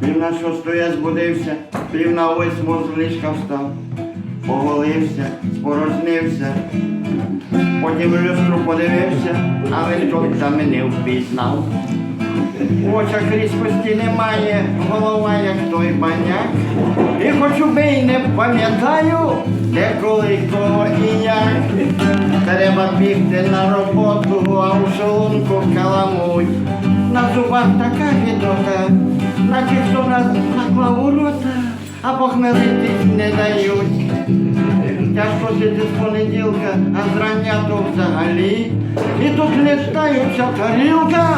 Пів на шосту я збудився, пів на восьму з ліжка встав, поголився, спорожнився, потім в люстру подивився, але хто та мене впізнав. В очах різкості немає, голова як той баняк. І хоч убий не пам'ятаю, де коли кого і як. Треба бігти на роботу, а у шлунку каламуть. На зубах така гідота, наче хто нас наклав у рота, а похмелитись не дають. Тяжко жити з понеділка, а зрання то взагалі. І тут літаюча тарілка,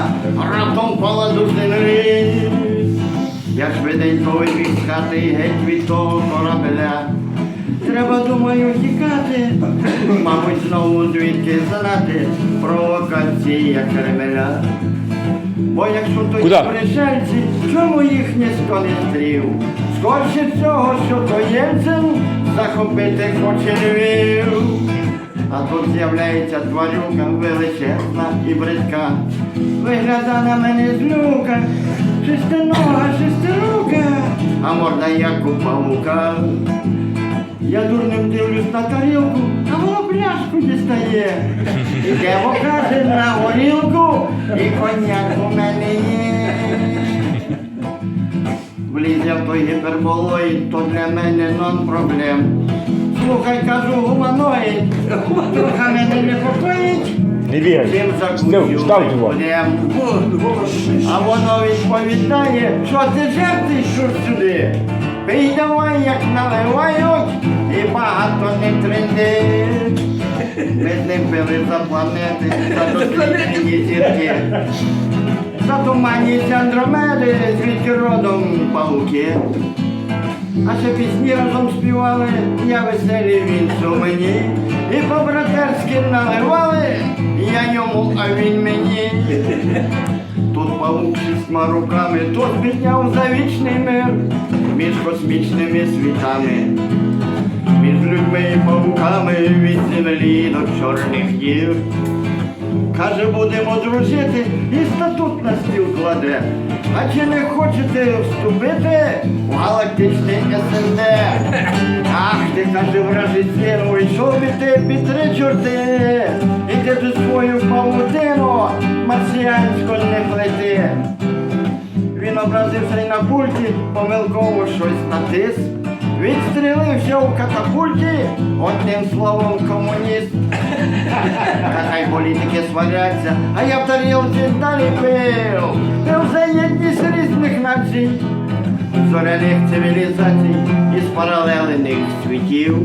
раптом пала до землі. Я швиденько вибіг з хати геть від того корабля. Треба, думаю, тікати, мабуть, знову звідки знати провокація Кремля. Бо якщо то Куда? пришельці, чому їх ніхто не стрів? Скорше всього, що то Єльцин захопити хоче Львів. А тут з'являється тварюка величезна і бридка. Вигляда на мене з люка, шестинога, шестирука, а морда як у павука. Я дурним дивлюсь на тарілку, а воно пляшку дістає. Ідемо, каже, на горілку, і коньяк у мене є. Вліз в той гіперболоїд, то для мене нон проблем. Слухай, кажу, гуманоїд, трохи мене не непокоїть. Не. Чим Ждав- ждав його. А воно відповідає, що ти жерти, що сюди. Пий давай, як наливають, і багато не тренди. Ми з ним пили за планети, за досліджені зірки. За туманність Андромеди, звідки родом пауки. А ще пісні разом співали, я веселі, він сумені. І по-братерськи наливали, я йому, а він мені. Тут паук шістьма руками, тут підняв за вічний мир між космічними світами, між людьми і пауками від землі до чорних дір. Каже, будемо дружити і статут на стіл кладе. А чи не хочете вступити в галактичний СНД? Ах, ти каже, вражий син, вийшов від ти під три чорти. Іди ти свою павутину, марсіанську не плети. Він образився й на пульті, помилково щось натис. Відстрілився у катапульті, одним словом комуніст. Та хай політики сваряться, а я в тарілці далі пив. Пив за єдність різних націй, зоряних цивілізацій із паралельних світів.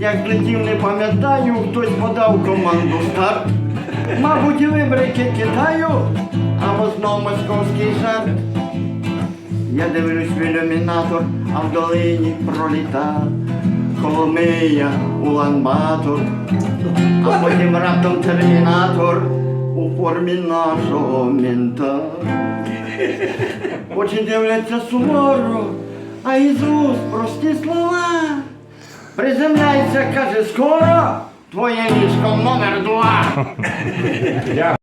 Як злетів, не пам'ятаю, хтось подав команду старт. Мабуть, і вибрики Китаю, або знов московський жарт. Я дивлюсь в ілюмінатор, а в долині проліта Коломия, Улан-Батор, а потім раптом термінатор у формі нашого мента. Очі дивляться суворо, а із уст прості слова. Приземляється, каже, скоро твоє ліжко номер два.